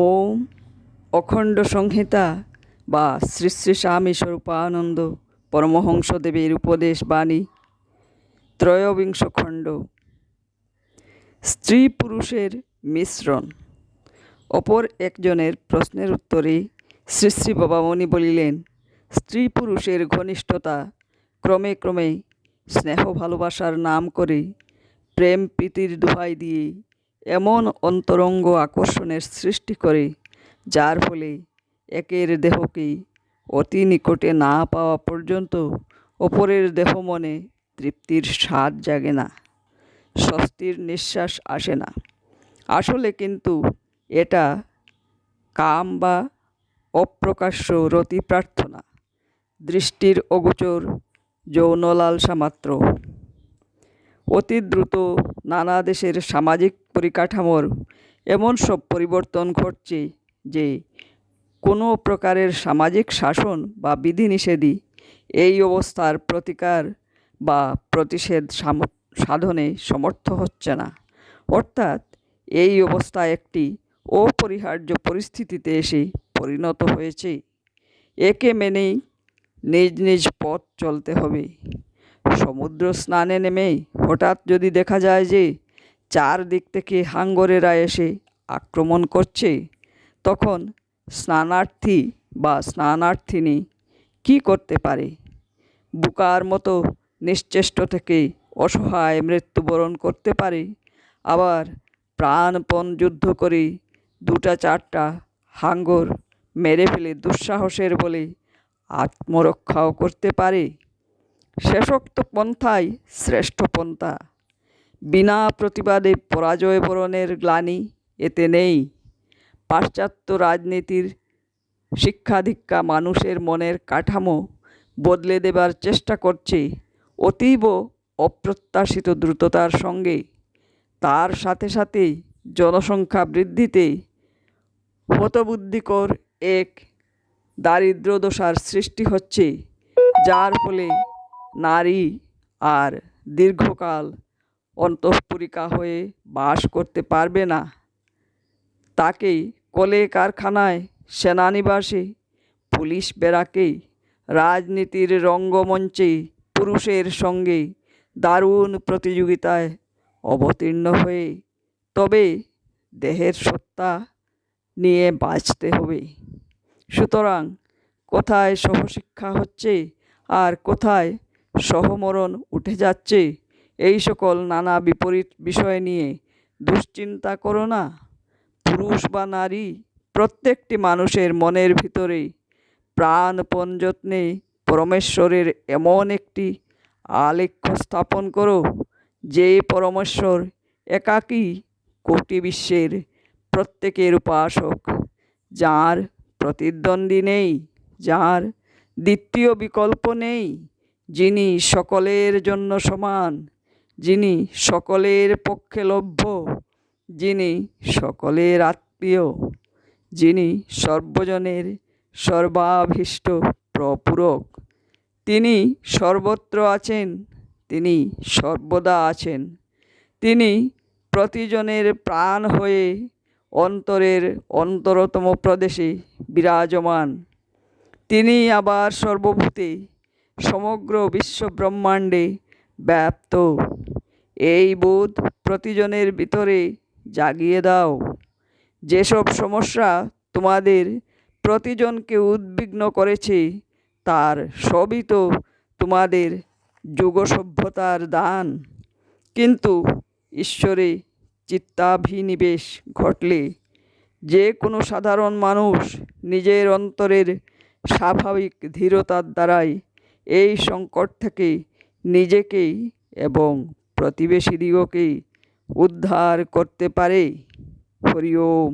ওম অখণ্ড সংহিতা বা শ্রী শ্রী স্বামী স্বরূপানন্দ পরমহংসদেবের উপদেশ বাণী, ত্রয়োবিংশ খণ্ড। স্ত্রী পুরুষের মিশ্রণ। অপর একজনের প্রশ্নের উত্তরে শ্রী শ্রী বাবামণি বলিলেন, স্ত্রী পুরুষের ঘনিষ্ঠতা ক্রমে ক্রমে স্নেহ ভালোবাসার নাম করে প্রেম প্রীতির দোহাই দিয়ে এমন অন্তরঙ্গ আকর্ষণের সৃষ্টি করে, যার ফলে একের দেহকে অতি নিকটে না পাওয়া পর্যন্ত অপরের দেহ মনে তৃপ্তির স্বাদ জাগে না, স্বস্তির নিঃশ্বাস আসে না। আসলে কিন্তু এটা কাম বা অপ্রকাশ্য রতি প্রার্থনা, দৃষ্টির অগোচর যৌনলালসা মাত্র। অতি দ্রুত নানা দেশের সামাজিক পরিকাঠামোর এমন সব পরিবর্তন ঘটছে যে কোনো প্রকারের সামাজিক শাসন বা বিধিনিষেধই এই অবস্থার প্রতিকার বা প্রতিষেধ সাধনে সমর্থ হচ্ছে না। অর্থাৎ এই অবস্থা একটি অপরিহার্য পরিস্থিতিতে এসে পরিণত হয়েছে। একে মেনেই নিজ নিজ পথ চলতে হবে। সমুদ্র স্নানে নেমেই হঠাৎ যদি দেখা যায় যে চারদিক থেকে হাঙ্গরেরা এসে আক্রমণ করছে। তখন স্নানার্থী বা স্নানার্থিনী কী করতে পারে? বুকার মতো নিশ্চেষ্ট থেকে অসহায় মৃত্যুবরণ করতে পারে। আবার প্রাণপণ যুদ্ধ করে দুটা চারটা হাঙ্গর মেরে ফেলে দুঃসাহসের বলে আত্মরক্ষাও করতে পারে। শেষোক্ত পন্থাই শ্রেষ্ঠ পন্থা। বিনা প্রতিবাদে পরাজয় বরণের গ্লানি এতে নেই। পাশ্চাত্য রাজনীতির শিক্ষাদীক্ষা মানুষের মনের কাঠামো বদলে দেবার চেষ্টা করছে অতীব অপ্রত্যাশিত দ্রুততার সঙ্গে। তার সাথে সাথে জনসংখ্যা বৃদ্ধিতে হতবুদ্ধিকর এক দারিদ্রদশার সৃষ্টি হচ্ছে, যার ফলে নারী আর দীর্ঘকাল অন্তঃপুরিকা হয়ে বাস করতে পারবে না। তাকে কলে কারখানায় সেনানিবাসে, পুলিশ বেড়াকে রাজনীতির রঙ্গমঞ্চে, পুরুষের সঙ্গে দারুণ প্রতিযোগিতায় অবতীর্ণ হয়ে তবে দেহের সত্তা নিয়ে বাঁচতে হবে। সুতরাং কোথায় সহশিক্ষা হচ্ছে আর কোথায় সহমরণ উঠে যাচ্ছে এই সকল নানা বিপরীত বিষয় নিয়ে দুশ্চিন্তা করো না। পুরুষ বা নারী, প্রত্যেকটি মানুষের মনের ভিতরে প্রাণপণ যত্নে পরমেশ্বরের এমন একটি আলেখ্য স্থাপন করো, যে পরমেশ্বর একাকী কোটি বিশ্বের প্রত্যেকের উপাসক, যার প্রতিদ্বন্দ্বী নেই, যার দ্বিতীয় বিকল্প নেই, যিনি সকলের জন্য সমান। যিনি সকলের পক্ষে লভ্য, যিনি সকলের আত্মীয়, যিনি সর্বজনের সর্বাভীষ্ট প্রপূরক, তিনি সর্বত্র আছেন, তিনি সর্বদা আছেন, তিনি প্রতিজনের প্রাণ হয়ে অন্তরের অন্তরতম প্রদেশে বিরাজমান, তিনি আবার সর্বভূতে সমগ্র বিশ্বব্রহ্মাণ্ডে ব্যাপ্ত। এই বোধ প্রতিজনের ভিতরে জাগিয়ে দাও। যেসব সমস্যা তোমাদের প্রতিজনকে উদ্বিগ্ন করেছে, তার সবই তো তোমাদের যুগ সভ্যতার দান। কিন্তু ঈশ্বরে চিত্তাভিনিবেশ ঘটলে যে কোনো সাধারণ মানুষ নিজের অন্তরের স্বাভাবিক ধীরতার দ্বারাই এই সংকট থেকে নিজেকেই এবং প্রতিবেশীদিগকে উদ্ধার করতে পারে। হরি ওম।